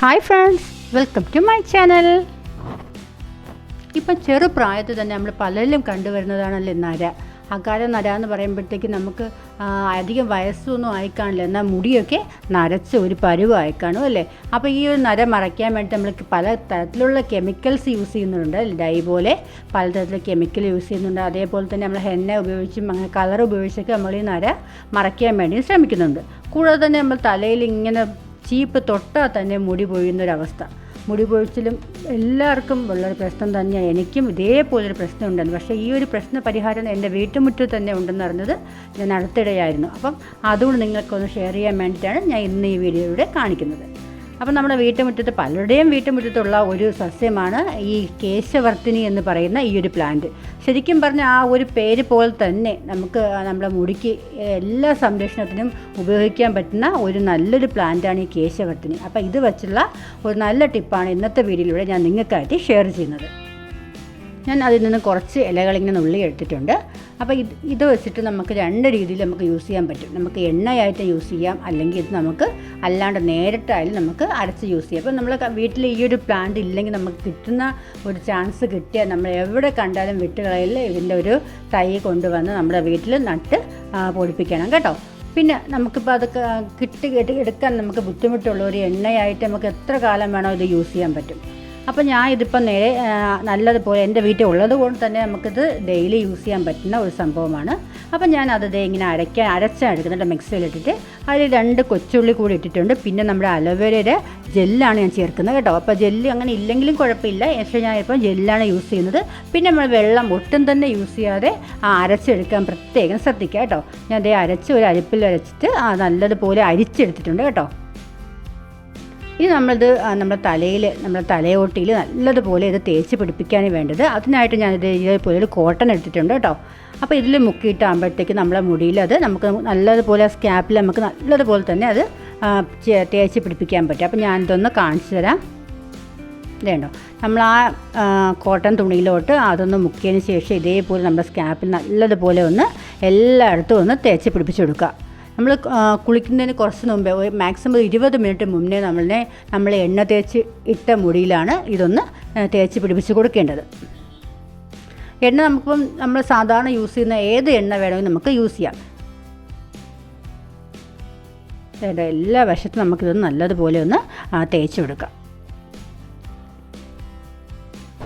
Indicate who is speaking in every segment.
Speaker 1: Hi friends welcome to my channel ഇപ്പം ചെറുപ്രായത്തിൽ തന്നെ നമ്മൾ പലരിലും കണ്ടുവരുന്നതാണല്ലോ നര. അകാല നര എന്ന് പറയുമ്പോഴത്തേക്ക് നമുക്ക് അധികം വയസ്സൊന്നും ആയിക്കാണില്ല. എന്നാൽ മുടിയൊക്കെ നരച്ച് ഒരു പരുവായി കാണും അല്ലേ? അപ്പോൾ ഈ ഒരു നര മറയ്ക്കാൻ വേണ്ടി നമ്മൾ പല തരത്തിലുള്ള കെമിക്കൽസ് യൂസ് ചെയ്യുന്നുണ്ട്. ഡൈ പോലെ പലതരത്തിലുള്ള കെമിക്കൽ യൂസ് ചെയ്യുന്നുണ്ട്. അതേപോലെ തന്നെ നമ്മൾ ഹെന്ന ഉപയോഗിച്ചും അങ്ങനെ കളർ ഉപയോഗിച്ചൊക്കെ നമ്മൾ ഈ നര മറയ്ക്കാൻ വേണ്ടി ശ്രമിക്കുന്നുണ്ട്. കൂടാതെ തന്നെ നമ്മൾ തലയിൽ ഇങ്ങനെ ചീപ്പ് തൊട്ടാൽ തന്നെ മുടി പൊഴിയുന്നൊരവസ്ഥ. മുടി പൊഴിച്ചിലും എല്ലാവർക്കും ഉള്ളൊരു പ്രശ്നം തന്നെയാണ് എനിക്കും ഇതേപോലൊരു പ്രശ്നം ഉണ്ടെന്ന് പക്ഷേ ഈ ഒരു പ്രശ്ന പരിഹാരം എന്റെ വീട്ടുമുറ്റത്ത് തന്നെ ഉണ്ടെന്ന് അറിഞ്ഞത് ഞാൻ അടുത്തിടെയായിരുന്നു. അപ്പം അതുകൊണ്ട് നിങ്ങൾക്കൊന്ന് ഷെയർ ചെയ്യാൻ വേണ്ടിയിട്ടാണ് ഞാൻ ഇന്ന് ഈ വീഡിയോയിലൂടെ കാണിക്കുന്നത്. അപ്പം നമ്മുടെ വീട്ടുമുറ്റത്ത് പലരുടെയും വീട്ടുമുറ്റത്തുള്ള ഒരു സസ്യമാണ് ഈ കേശവർത്തിനി എന്ന് പറയുന്ന ഈ ഒരു പ്ലാന്റ് ശരിക്കും പറഞ്ഞാൽ ആ ഒരു പേര് പോലെ തന്നെ നമുക്ക് നമ്മുടെ മുടിക്ക് എല്ലാ സംരക്ഷണത്തിനും ഉപയോഗിക്കാൻ പറ്റുന്ന ഒരു നല്ലൊരു പ്ലാന്റാണ് ഈ കേശവർത്തിനി. അപ്പോൾ ഇത് വച്ചുള്ള ഒരു നല്ല ടിപ്പാണ് ഇന്നത്തെ വീഡിയോയിലൂടെ ഞാൻ നിങ്ങൾക്കായിട്ട് ഷെയർ ചെയ്യുന്നത്. ഞാൻ അതിൽ നിന്ന് കുറച്ച് ഇലകളിങ്ങനെ നുള്ളി എടുത്തിട്ടുണ്ട്. അപ്പോൾ ഇത് ഇത് വെച്ചിട്ട് നമുക്ക് രണ്ട് രീതിയിൽ നമുക്ക് യൂസ് ചെയ്യാൻ പറ്റും. നമുക്ക് എണ്ണയായിട്ട് യൂസ് ചെയ്യാം. അല്ലെങ്കിൽ ഇത് നമുക്ക് അല്ലാണ്ട് നേരിട്ടായാലും നമുക്ക് അരച്ച് യൂസ് ചെയ്യാം. അപ്പോൾ നമ്മൾ വീട്ടിൽ ഈ ഒരു പ്ലാന്റ് ഇല്ലെങ്കിൽ നമുക്ക് കിട്ടുന്ന ഒരു ചാൻസ് കിട്ടിയാൽ നമ്മൾ എവിടെ കണ്ടാലും വിട്ടുകളയിൽ ഇതിന്റെ ഒരു തൈ കൊണ്ടുവന്ന് നമ്മുടെ വീട്ടിൽ നട്ട് പൊടിപ്പിക്കണം കേട്ടോ. പിന്നെ നമുക്കിപ്പോൾ അത് ക- കിട്ടി എടു- എടുക്കാൻ നമുക്ക് ബുദ്ധിമുട്ടുള്ള ഒരു എണ്ണയായിട്ട് നമുക്ക് എത്ര കാലം വേണോ ഇത് യൂസ് ചെയ്യാൻ പറ്റും? അപ്പോൾ ഞാൻ ഇതിപ്പോൾ നേരെ നല്ലതുപോലെ എന്റെ വീട്ടിൽ ഉള്ളത് കൊണ്ട് തന്നെ നമുക്കിത് ഡെയിലി യൂസ് ചെയ്യാൻ പറ്റുന്ന ഒരു സംഭവമാണ്. അപ്പോൾ ഞാൻ അത് ഇങ്ങനെ അരയ്ക്കാൻ അരച്ചാണ് എടുക്കുന്നുണ്ട് മിക്സിയിലിട്ടിട്ട് അതിൽ രണ്ട് കൊച്ചുള്ളി കൂടി ഇട്ടിട്ടുണ്ട്. പിന്നെ നമ്മുടെ അലോവേരയുടെ ജെല്ലാണ് ഞാൻ ചേർക്കുന്നത് കേട്ടോ. അപ്പോൾ ജെല്ല് അങ്ങനെ ഇല്ലെങ്കിലും കുഴപ്പമില്ല. പക്ഷേ ഞാൻ ഇപ്പോൾ ജെല്ലാണ് യൂസ് ചെയ്യുന്നത്. പിന്നെ നമ്മൾ വെള്ളം ഒട്ടും തന്നെ യൂസ് ചെയ്യാതെ ആ അരച്ചെടുക്കാൻ പ്രത്യേകം ശ്രദ്ധിക്കുക കേട്ടോ. ഞാൻ അതേ അരച്ച് ഒരു അരിപ്പിൽ അരച്ചിട്ട് നല്ലതുപോലെ അരിച്ചെടുത്തിട്ടുണ്ട് കേട്ടോ. ഇനി നമ്മളിത് നമ്മുടെ തലയിൽ നമ്മുടെ തലയോട്ടിയിൽ നല്ലതുപോലെ ഇത് തേച്ച് പിടിപ്പിക്കാൻ വേണ്ടത് അതിനായിട്ട് ഞാനിത് ഇതേപോലെ ഒരു കോട്ടൺ എടുത്തിട്ടുണ്ട് കേട്ടോ. അപ്പോൾ ഇതിൽ മുക്കിയിട്ടാകുമ്പോഴത്തേക്ക് നമ്മളെ മുടിയിൽ അത് നമുക്ക് നല്ലതുപോലെ സ്കാപ്പിൽ നമുക്ക് നല്ലതുപോലെ തന്നെ അത് തേച്ച് പിടിപ്പിക്കാൻ പറ്റും. അപ്പോൾ ഞാനിതൊന്ന് കാണിച്ചു തരാം. ഇതേണ്ടോ? നമ്മൾ ആ, കോട്ടൺ തുണിയിലോട്ട് അതൊന്ന് മുക്കിയതിന് ശേഷം ഇതേപോലെ നമ്മുടെ സ്കാപ്പിൽ നല്ലതുപോലെ ഒന്ന് എല്ലായിടത്തും ഒന്ന് തേച്ച് പിടിപ്പിച്ചു കൊടുക്കുക. നമ്മൾ കുളിക്കുന്നതിന് കുറച്ച് മുമ്പേ ഒരു മാക്സിമം ഇരുപത് മിനിറ്റ് മുന്നേ നമ്മളെ നമ്മൾ എണ്ണ തേച്ച് ഇട്ട മുടിയിലാണ് ഇതൊന്ന് തേച്ച് പിടിപ്പിച്ച് കൊടുക്കേണ്ടത്. എണ്ണ നമുക്കിപ്പം നമ്മൾ സാധാരണ യൂസ് ചെയ്യുന്ന ഏത് എണ്ണ വേണമെങ്കിലും നമുക്ക് യൂസ് ചെയ്യാം. എല്ലാ വശത്തും നമുക്കിതൊന്ന് നല്ലതുപോലെ ഒന്ന് തേച്ച് കൊടുക്കാം.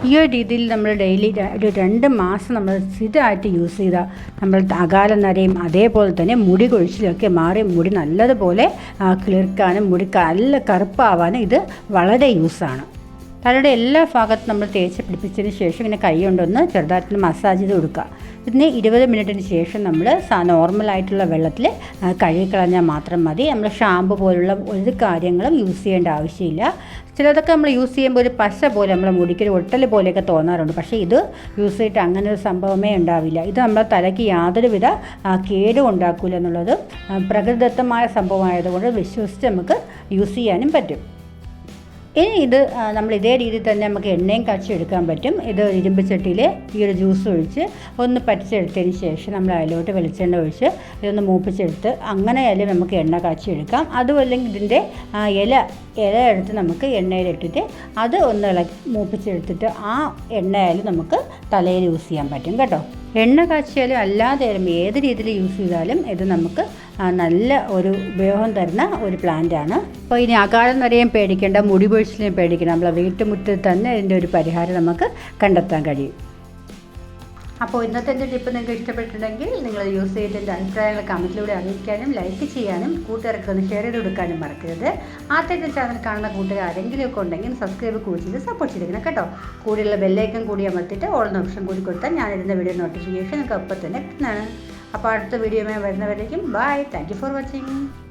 Speaker 1: ഈ ഒരു രീതിയിൽ നമ്മൾ ഡെയിലി ഒരു രണ്ട് മാസം നമ്മൾ സ്ഥിരമായിട്ട് യൂസ് ചെയ്താൽ നമ്മൾ അകാല നരയും അതേപോലെ തന്നെ മുടി കൊഴിച്ചിലൊക്കെ മാറി മുടി നല്ലതുപോലെ കിളിർക്കാനും മുടി നല്ല കറുപ്പാവാനും ഇത് വളരെ യൂസാണ് തലയുടെ എല്ലാ ഭാഗത്തും നമ്മൾ തേച്ച് പിടിപ്പിച്ചതിന് ശേഷം ഇങ്ങനെ കൈ കൊണ്ടൊന്ന് ചെറുതായിട്ട് മസാജ് ചെയ്ത് കൊടുക്കുക. പിന്നെ ഇരുപത് മിനിറ്റിന് ശേഷം നമ്മൾ നോർമലായിട്ടുള്ള വെള്ളത്തിൽ കഴുകിക്കളഞ്ഞാൽ മാത്രം മതി. നമ്മൾ ഷാമ്പു പോലുള്ള ഒരു കാര്യങ്ങളും യൂസ് ചെയ്യേണ്ട ആവശ്യമില്ല. ചിലതൊക്കെ നമ്മൾ യൂസ് ചെയ്യുമ്പോൾ ഒരു പശ പോലെ നമ്മളെ മുടിക്കൊരു ഒട്ടൽ പോലെയൊക്കെ തോന്നാറുണ്ട്. പക്ഷേ ഇത് യൂസ് ചെയ്തിട്ട് അങ്ങനെ ഒരു സംഭവമേ ഉണ്ടാവില്ല. ഇത് നമ്മുടെ തലയ്ക്ക് യാതൊരുവിധ കേടും ഉണ്ടാക്കില്ല എന്നുള്ളത് പ്രകൃതിദത്തമായ സംഭവമായതുകൊണ്ട് വിശ്വസിച്ച് നമുക്ക് യൂസ് ചെയ്യാനും പറ്റും. ഇനി ഇത് നമ്മൾ ഇതേ രീതിയിൽ തന്നെ നമുക്ക് എണ്ണയും കാച്ചെടുക്കാൻ പറ്റും. ഇത് ഇരുമ്പ് ചട്ടിയിൽ ഈ ഒരു ജ്യൂസ് ഒഴിച്ച് ഒന്ന് പറ്റിച്ചെടുത്തതിന് ശേഷം നമ്മൾ അതിലോട്ട് വെളിച്ചെണ്ണ ഒഴിച്ച് ഇതൊന്ന് മൂപ്പിച്ചെടുത്ത് അങ്ങനെ ആയാലും നമുക്ക് എണ്ണ കാച്ചിയെടുക്കാം അതും അല്ലെങ്കിൽ ഇതിന്റെ ഇല ഇല എടുത്ത് നമുക്ക് എണ്ണയിലിട്ടിട്ട് അത് ഒന്ന് ഇളക്കി മൂപ്പിച്ചെടുത്തിട്ട് ആ എണ്ണയായാലും നമുക്ക് തലയിൽ യൂസ് ചെയ്യാൻ പറ്റും കേട്ടോ. എണ്ണ കാച്ചിയാലും അല്ലാതെ ഏത് രീതിയിൽ യൂസ് ചെയ്താലും ഇത് നമുക്ക് നല്ല ഒരു ഉപയോഗം തരുന്ന ഒരു പ്ലാന്റാണ് അപ്പോൾ ഇനി അകാലം നിറയും പേടിക്കേണ്ട മുടി പൊഴിച്ചിലും പേടിക്കേണ്ട നമ്മളെ വീട്ടുമുറ്റത്ത് തന്നെ ഇതിന്റെ ഒരു പരിഹാരം നമുക്ക് കണ്ടെത്താൻ കഴിയും. അപ്പോൾ ഇന്നത്തെ എന്റെ ടിപ്പ് നിങ്ങൾക്ക് ഇഷ്ടപ്പെട്ടിട്ടുണ്ടെങ്കിൽ നിങ്ങൾ യൂസ് ചെയ്തതിന്റെ അഭിപ്രായങ്ങൾ കമന്റിലൂടെ അറിയിക്കാനും ലൈക്ക് ചെയ്യാനും കൂട്ടുകാർക്ക് ഒന്ന് ഷെയർ ചെയ്ത് കൊടുക്കാനും മറക്കരുത്. ആദ്യത്തെ ചാനൽ കാണുന്ന കൂട്ടുകാർ ആരെങ്കിലും ഒക്കെ ഉണ്ടെങ്കിൽ സബ്സ്ക്രൈബ് കൂടി ചെയ്ത് സപ്പോർട്ട് ചെയ്തിരിക്കണം കേട്ടോ. കൂടെയുള്ള ബെല്ലൈക്കൻ കൂടി അമർത്തിയിട്ട് ഓൾ ഓപ്ഷൻ കൂടി കൊടുത്താൽ ഞാൻ ഞാനിരുന്ന വീഡിയോ നോട്ടിഫിക്കേഷൻ നിങ്ങൾക്ക് അപ്പം തന്നെ കിട്ടുന്നതാണ്. അപ്പോൾ അടുത്ത വീഡിയോയുമായി വരുന്നവരേക്കും ബൈ താങ്ക് ഫോർ വാച്ചിങ്